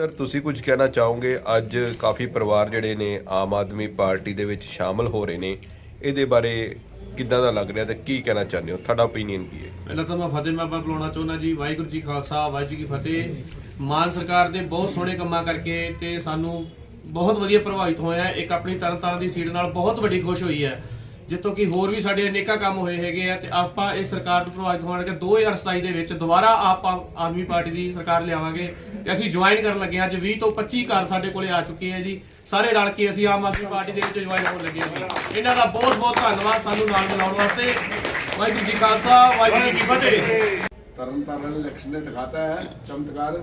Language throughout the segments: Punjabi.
ਸਰ, ਤੁਸੀਂ ਕੁਝ ਕਹਿਣਾ ਚਾਹੋਗੇ? ਅੱਜ ਕਾਫੀ ਪਰਿਵਾਰ ਜਿਹੜੇ ਨੇ ਆਮ ਆਦਮੀ ਪਾਰਟੀ ਦੇ ਵਿੱਚ ਸ਼ਾਮਲ ਹੋ ਰਹੇ ਨੇ। ਇਹਦੇ ਬਾਰੇ ਕਿੱਦਾਂ ਦਾ ਲੱਗ ਰਿਹਾ ਤੇ ਕੀ ਕਹਿਣਾ ਚਾਹੁੰਦੇ ਹੋ? ਤੁਹਾਡਾ ਓਪੀਨੀਅਨ ਕੀ ਹੈ? ਪਹਿਲਾਂ ਤਾਂ ਮੈਂ ਫਤਿਹ ਮਾਬਾ ਬੁਲਾਉਣਾ ਚਾਹੁੰਦਾ ਜੀ। ਵਾਹਿਗੁਰੂ ਜੀ ਖਾਲਸਾ, ਵਾਹਿਗੁਰੂ ਜੀ ਕੀ ਫਤਿਹ। ਮਾਨ ਸਰਕਾਰ ਦੇ ਬਹੁਤ ਸੋਹਣੇ ਕੰਮਾਂ ਕਰਕੇ ਤੇ ਸਾਨੂੰ ਬਹੁਤ ਵਧੀਆ ਪ੍ਰਭਾਵਿਤ ਹੋਇਆ ਇੱਕ ਆਪਣੀ ਤਰਨਤਾਰਨ ਦੀ ਸੀਟ ਨਾਲ ਬਹੁਤ ਵੱਡੀ ਖੁਸ਼ ਹੋਈ ਹੈ। ਜਿੱਥੋਂ ਕਿ ਹੋਰ ਵੀ ਸਾਡੇ ਅਨੇਕਾਂ ਕੰਮ ਹੋਏ ਹੈਗੇ ਆ ਤੇ ਆਪਾਂ ਇਹ ਸਰਕਾਰ ਨੂੰ ਪ੍ਰਵਾਜ ਦਿਵਾਉਣ ਕਿ 2027 ਦੇ ਵਿੱਚ ਦੁਬਾਰਾ ਆਪ ਆਦਮੀ ਪਾਰਟੀ ਦੀ ਸਰਕਾਰ ਲਿਆਵਾਂਗੇ ਤੇ ਅਸੀਂ ਜੁਆਇਨ ਕਰਨ ਲੱਗੇ ਅੱਜ 20 ਤੋਂ 25 ਘਰ ਸਾਡੇ ਕੋਲੇ ਆ ਚੁੱਕੇ ਆ ਜੀ। ਸਾਰੇ ਰਲ ਕੇ ਅਸੀਂ ਆਮ ਆਦਮੀ ਪਾਰਟੀ ਦੇ ਵਿੱਚ ਜੁਆਇਨ ਹੋਣ ਲੱਗੇ ਆ ਇਹਨਾਂ ਦਾ ਬਹੁਤ ਬਹੁਤ ਧੰਨਵਾਦ ਸਾਨੂੰ ਨਾਲ ਮਿਲਾਉਣ ਵਾਸਤੇ। ਵਾਹਿਗੁਰੂ ਜੀ ਖਾਲਸਾ ਵਾਹਿਗੁਰੂ ਜੀ ਕੀ ਫਤਿਹ। ਤਰਨਤਾਰਨ ਇਲੈਕਸ਼ਨ ਨੇ ਦਿਖਾਤਾ ਹੈ ਚਮਤਕਾਰ।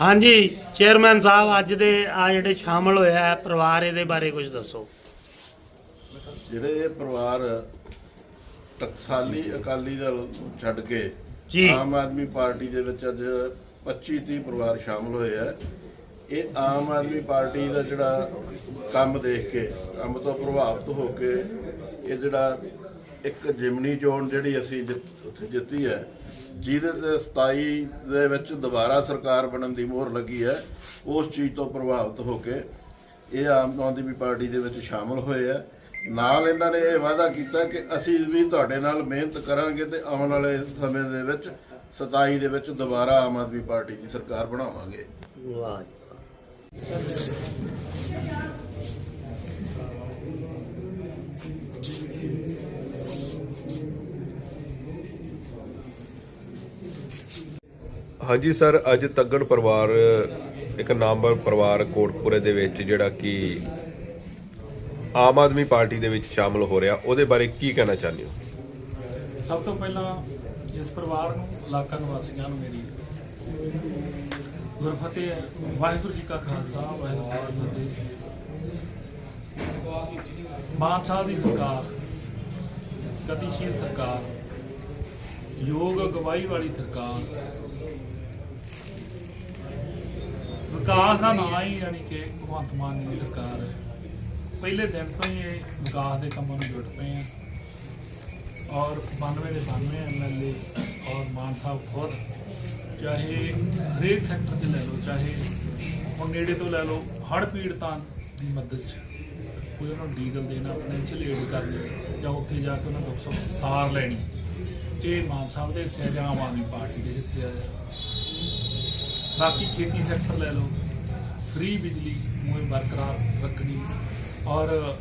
ਹਾਂਜੀ ਚੇਅਰਮੈਨ ਸਾਹਿਬ ਅੱਜ ਦੇ ਆ ਜਿਹੜੇ ਸ਼ਾਮਲ ਹੋਇਆ ਹੈ ਪਰਿਵਾਰ ਇਹਦੇ ਬਾਰੇ ਕੁਝ ਦੱਸੋ। ਜਿਹੜੇ ਇਹ ਪਰਿਵਾਰ ਟਕਸਾਲੀ ਅਕਾਲੀ ਦਲ ਨੂੰ ਛੱਡ ਕੇ ਜੀ। ਆਮ ਆਦਮੀ ਪਾਰਟੀ ਦੇ ਵਿੱਚ ਅੱਜ 25 30 ਪਰਿਵਾਰ ਸ਼ਾਮਲ ਹੋਏ ਆ ਇਹ ਆਮ ਆਦਮੀ ਪਾਰਟੀ ਦਾ ਜਿਹੜਾ ਕੰਮ ਦੇਖ ਕੇ ਕੰਮ ਤੋਂ ਪ੍ਰਭਾਵਿਤ ਹੋ ਕੇ ਇਹ ਜਿਹੜਾ ਇੱਕ ਜਿਮਨੀ ਚੋਣ ਜਿਹੜੀ ਅਸੀਂ ਜਿੱਤ- ਉੱਥੇ ਜਿੱਤੀ ਹੈ ਜਿਹਦੇ ਤੇ 27 ਦੇ ਵਿੱਚ ਦੁਬਾਰਾ ਸਰਕਾਰ ਬਣਨ ਦੀ ਮੋਹਰ ਲੱਗੀ ਹੈ ਉਸ ਚੀਜ਼ ਤੋਂ ਪ੍ਰਭਾਵਿਤ ਹੋ ਕੇ ਇਹ ਆਮ ਆਦਮੀ ਪਾਰਟੀ ਦੇ ਵਿੱਚ ਸ਼ਾਮਲ ਹੋਏ ਆ ਨਾਲ ਇਹਨਾਂ ਨੇ ਇਹ ਵਾਅਦਾ ਕੀਤਾ ਕਿ ਅਸੀਂ ਵੀ ਤੁਹਾਡੇ ਨਾਲ ਮਿਹਨਤ ਕਰਾਂਗੇ ਤੇ ਆਉਣ ਵਾਲੇ ਸਮੇਂ ਦੇ ਵਿੱਚ 27 ਦੇ ਵਿੱਚ ਦੁਬਾਰਾ ਆਮ ਆਦਮੀ ਪਾਰਟੀ ਦੀ ਸਰਕਾਰ ਬਣਾਵਾਂਗੇ। ਵਾਹ ਹਾਂਜੀ ਸਰ, ਅੱਜ ਤੱਗੜ ਪਰਿਵਾਰ, ਇੱਕ ਨਾਮਵਰ ਪਰਿਵਾਰ ਕੋਟਪੁਰੇ ਦੇ ਵਿੱਚ ਜਿਹੜਾ ਕਿ ਆਮ ਆਦਮੀ ਪਾਰਟੀ ਦੇ ਵਿੱਚ ਸ਼ਾਮਲ ਹੋ ਰਿਹਾ, ਉਹਦੇ ਬਾਰੇ ਕੀ ਕਹਿਣਾ ਚਾਹੁੰਦੇ ਹੋ? ਸਭ ਤੋਂ ਪਹਿਲਾਂ ਇਸ ਪਰਿਵਾਰ ਨੂੰ, ਇਲਾਕਾ ਨਿਵਾਸੀਆਂ ਨੂੰ ਮੇਰੀ ਗੁਰਫਤਿਹ ਹੈ, ਵਾਹਿਗੁਰੂ ਜੀ ਕਾ ਖਾਲਸਾ, ਵਾਹਿਗੁਰੂ ਜੀ ਕੀ ਫਤਿਹ। ਮਾਨ ਸਾਹਿਬ ਦੀ ਸਰਕਾਰ, ਗਤੀਸ਼ੀਲ ਸਰਕਾਰ, ਯੋਗ ਅਗਵਾਈ ਵਾਲੀ ਸਰਕਾਰ। ਵਿਕਾਸ ਦਾ ਨਾਂ ਹੀ ਯਾਨੀ ਕਿ ਭਗਵੰਤ ਮਾਨ ਦੀ ਸਰਕਾਰ ਹੈ। ਪਹਿਲੇ ਦਿਨ ਤੋਂ ਹੀ ਇਹ ਵਿਕਾਸ ਦੇ ਕੰਮਾਂ ਨੂੰ ਜੁਟ ਪਏ ਆ। ਔਰ 92 ਦੇ 92 ਐਮਐਲਏ ਔਰ ਮਾਨ ਸਾਹਿਬ ਖੁਦ, ਚਾਹੇ ਹਰੇਕ ਸੈਕਟਰ 'ਚ ਲੈ ਲਓ, ਚਾਹੇ ਹੁਣ ਨੇੜੇ ਤੋਂ ਲੈ ਲਓ ਹੜ੍ਹ ਪੀੜਤਾਂ ਦੀ ਮਦਦ 'ਚ। ਕੋਈ ਉਹਨਾਂ ਨੂੰ ਡੀਜ਼ਲ ਦੇਣਾ ਫਾਈਨੈਂਸ਼ੀਅਲ ਏਡ ਕਰਨੀ, ਜਾਂ ਉੱਥੇ ਜਾ ਕੇ ਉਹਨਾਂ ਦੁੱਖ ਸੁੱਖ ਸਾਰ ਲੈਣੀ, ਇਹ ਮਾਨ ਸਾਹਿਬ ਦੇ ਹਿੱਸੇ ਜਾਂ ਆਮ ਆਦਮੀ ਪਾਰਟੀ ਦੇ ਹਿੱਸੇ ਆ। ਬਾਕੀ ਖੇਤੀ ਸੈਕਟਰ ਲੈ ਲਓ ਫ੍ਰੀ ਬਿਜਲੀ ਨੂੰ ਬਰਕਰਾਰ ਰੱਖਣੀ ਔਰ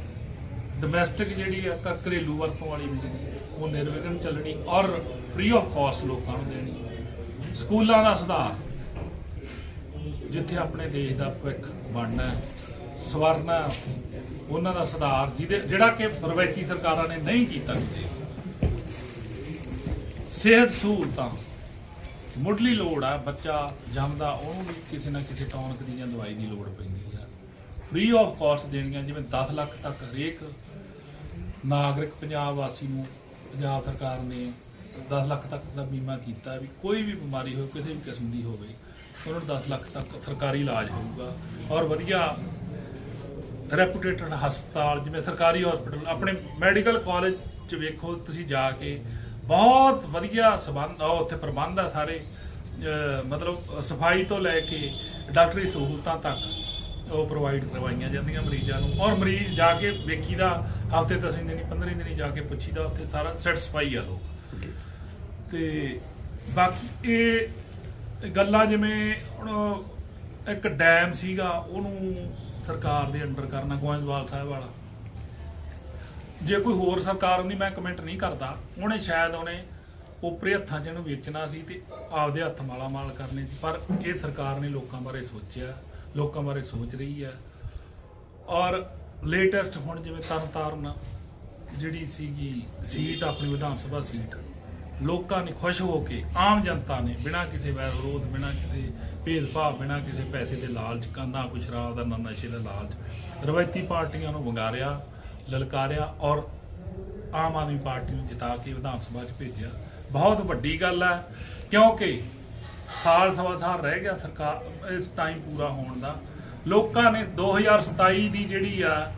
ਡੋਮੈਸਟਿਕ ਜਿਹੜੀ ਆ ਕ- ਘਰੇਲੂ ਵਰਤੋਂ ਵਾਲੀ ਬਿਜਲੀ ਉਹ ਨਿਰਵਿਘਨ ਚੱਲਣੀ ਔਰ ਫ੍ਰੀ ਆਫ ਕਾਸਟ ਲੋਕਾਂ ਨੂੰ ਦੇਣੀ। ਸਕੂਲਾਂ ਦਾ ਸੁਧਾਰ, ਜਿੱਥੇ ਆਪਣੇ ਦੇਸ਼ ਦਾ ਭਵਿੱਖ ਬਣਨਾ ਸਵਰਨਾ ਉਹਨਾਂ ਦਾ ਸੁਧਾਰ ਜਿਹਦੇ ਜਿਹੜਾ ਕਿ ਰਵਾਇਤੀ ਸਰਕਾਰਾਂ ਨੇ ਨਹੀਂ ਕੀਤਾ ਕਿਤੇ। ਸਿਹਤ ਸਹੂਲਤਾਂ, ਮੁੱਢਲੀ ਲੋੜ ਆ, ਬੱਚਾ ਜੰਮਦਾ, ਉਹਨੂੰ ਵੀ ਕਿਸੇ ਨਾ ਕਿਸੇ ਟੌਨਕ ਦੀ ਜਾਂ ਦਵਾਈ ਦੀ ਲੋੜ ਪੈਂਦੀ। ਫ੍ਰੀ ਆਫ ਕਾਸਟ ਦੇਣੀਆਂ, ਜਿਵੇਂ 10 ਲੱਖ ਤੱਕ ਹਰੇਕ ਨਾਗਰਿਕ ਪੰਜਾਬ ਵਾਸੀ ਨੂੰ, ਪੰਜਾਬ ਸਰਕਾਰ ਨੇ 10 ਲੱਖ ਤੱਕ ਦਾ ਬੀਮਾ ਕੀਤਾ ਵੀ ਕੋਈ ਵੀ ਬਿਮਾਰੀ ਹੋਵੇ, ਕਿਸੇ ਵੀ ਕਿਸਮ ਦੀ ਹੋਵੇ ਉਹਨਾਂ ਨੂੰ 10 ਲੱਖ ਤੱਕ ਸਰਕਾਰੀ ਇਲਾਜ ਹੋਊਗਾ। ਔਰ ਵਧੀਆ ਰੈਪੂਟੇਟਡ ਹਸਪਤਾਲ, ਜਿਵੇਂ ਸਰਕਾਰੀ ਹਸਪੀਟਲ ਆਪਣੇ ਮੈਡੀਕਲ ਕਾਲਜ ਚ ਵੇਖੋ, ਤੁਸੀਂ ਜਾ ਕੇ ਬਹੁਤ ਵਧੀਆ ਸਬੰਧ ਆ ਉੱਥੇ ਪ੍ਰਬੰਧ ਆ ਸਾਰੇ ਮਤਲਬ ਸਫ਼ਾਈ ਤੋਂ ਲੈ ਕੇ ਡਾਕਟਰੀ ਸਹੂਲਤਾਂ ਤੱਕ। ਉਹ ਪ੍ਰੋਵਾਈਡ ਕਰਵਾਈਆਂ ਜਾਂਦੀਆਂ ਮਰੀਜ਼ਾਂ ਨੂੰ। ਔਰ ਮਰੀਜ਼ ਜਾ ਕੇ ਵੇਖੀਦਾ ਹਫ਼ਤੇ ਦਸ ਦਿਨੀ 15 ਦਿਨੀ ਜਾ ਕੇ ਪੁੱਛੀਦਾ ਉੱਥੇ ਸਾਰਾ ਸੈਟੀਸਫਾਈ ਆ ਲੋਕ। ਤੇ ਬਾਕੀ ਇਹ ਗੱਲਾਂ ਜਿਵੇਂ ਹੁਣ ਇੱਕ ਡੈਮ ਸੀਗਾ ਉਹਨੂੰ ਸਰਕਾਰ ਦੇ ਅੰਡਰ ਕਰਨਾ ਗੋਇੰਦਵਾਲ ਸਾਹਿਬ ਵਾਲਾ। ਜੇ ਕੋਈ ਹੋਰ ਸਰਕਾਰ ਹੁੰਦੀ ਮੈਂ ਕਮੈਂਟ ਨਹੀਂ ਕਰਦਾ। ਉਹਨੇ ਸ਼ਾਇਦ ਉਹਨੇ ਉਪਰੇ ਹੱਥਾਂ 'ਚ ਇਹਨੂੰ ਵੇਚਣਾ ਸੀ ਤੇ ਆਪਦੇ ਹੱਥ ਮਾਲਾ ਮਾਲ ਕਰਨੇ ਸੀ ਪਰ ਇਹ ਸਰਕਾਰ ਨੇ ਲੋਕਾਂ ਬਾਰੇ ਸੋਚਿਆ। ਲੋਕਾਂ ਬਾਰੇ ਸੋਚ ਰਹੀ ਹੈ। ਔਰ ਲੇਟੈਸਟ ਹੁਣ ਜਿਵੇਂ ਤਰਨਤਾਰਨ ਜਿਹੜੀ ਸੀਗੀ ਸੀਟ, ਆਪਣੀ ਵਿਧਾਨ ਸਭਾ ਸੀਟ, ਲੋਕਾਂ ਨੇ ਖੁਸ਼ ਹੋ ਕੇ ਆਮ ਜਨਤਾ ਨੇ ਬਿਨਾਂ ਕਿਸੇ ਵੈਰ ਵਿਰੋਧ, ਬਿਨਾਂ ਕਿਸੇ ਭੇਦਭਾਵ, ਬਿਨਾਂ ਕਿਸੇ ਪੈਸੇ ਦੇ ਲਾਲਚ ਕਾ ਨਾ ਕੋਈ ਸ਼ਰਾਬ ਦਾ, ਨਾ ਨਸ਼ੇ ਦਾ ਲਾਲਚ, ਰਵਾਇਤੀ ਪਾਰਟੀਆਂ ਨੂੰ ਵੰਗਾਰਿਆ, ਲਲਕਾਰਿਆ ਔਰ ਆਮ ਆਦਮੀ ਪਾਰਟੀ ਨੂੰ ਜਿਤਾ ਕੇ ਵਿਧਾਨ ਸਭਾ 'ਚ ਭੇਜਿਆ। ਬਹੁਤ ਵੱਡੀ ਗੱਲ ਹੈ, ਕਿਉਂਕਿ ਸਾਲ ਸਵਾ ਸਾਲ ਰਹਿ ਗਿਆ ਸਰਕਾਰ ਇਸ ਟਾਈਮ ਪੂਰਾ ਹੋਣ ਦਾ। ਲੋਕਾਂ ਨੇ 2027 ਦੀ ਜਿਹੜੀ ਆ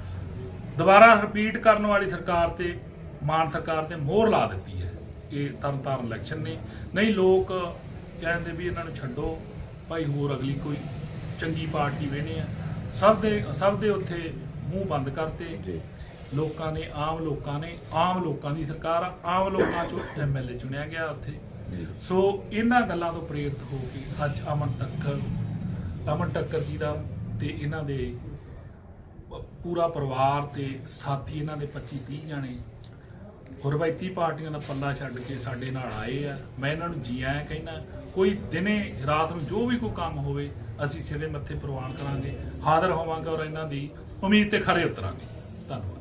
ਦੁਬਾਰਾ ਰਿਪੀਟ ਕਰਨ ਵਾਲੀ ਸਰਕਾਰ ਤੇ ਮਾਨ ਸਰਕਾਰ ਤੇ ਮੋਹਰ ਲਾ ਦਿੱਤੀ ਹੈ। ਇਹ ਤਰਨਤਾਰਨ ਇਲੈਕਸ਼ਨ ਨੇ। ਨਹੀਂ ਲੋਕ ਕਹਿੰਦੇ ਵੀ ਇਹਨਾਂ ਨੂੰ ਛੱਡੋ ਭਾਈ ਹੋਰ ਅਗਲੀ ਕੋਈ ਚੰਗੀ ਪਾਰਟੀ ਵੇਣੇ ਆ। ਸਭ ਦੇ ਸਭ ਦੇ ਉੱਥੇ ਮੂੰਹ ਬੰਦ ਕਰਤੇ। ਲੋਕਾਂ ਨੇ ਆਮ ਲੋਕਾਂ ਨੇ ਆਮ ਲੋਕਾਂ ਦੀ ਸਰਕਾਰ ਆਮ ਲੋਕਾਂ ਚੋਂ ਐਮਐਲਏ ਚੁਣਿਆ ਗਿਆ ਉੱਥੇ। ਸੋ ਇਹਨਾਂ ਗੱਲਾਂ ਤੋਂ ਪ੍ਰੇਰਿਤ ਹੋ ਕੇ ਅੱਜ ਅਮਨ ਟੱਕਰ ਅਮਨ ਟੱਕਰ ਜੀ ਦਾ ਤੇ ਇਹਨਾਂ ਦੇ ਪੂਰਾ ਪਰਿਵਾਰ ਤੇ ਸਾਥੀ ਇਹਨਾਂ ਦੇ 25 30 ਜਾਣੇ ਰਵਾਇਤੀ ਪਾਰਟੀਆਂ ਦਾ ਪੱਲਾ ਛੱਡ ਕੇ ਸਾਡੇ ਨਾਲ ਆਏ ਆ। ਮੈਂ ਇਹਨਾਂ ਨੂੰ ਜੀ ਆਇਆਂ ਕਹਿਣਾ ਕੋਈ ਦਿਨੇ ਰਾਤ ਨੂੰ ਜੋ ਵੀ ਕੋਈ ਕੰਮ ਹੋਵੇ, ਅਸੀਂ ਸਿਰੇ ਮੱਥੇ ਪ੍ਰਵਾਨ ਕਰਾਂਗੇ, ਹਾਜ਼ਰ ਹੋਵਾਂਗੇ ਔਰ ਇਹਨਾਂ ਦੀ ਉਮੀਦ ਤੇ ਖਰੇ ਉਤਰਾਂਗੇ। ਧੰਨਵਾਦ।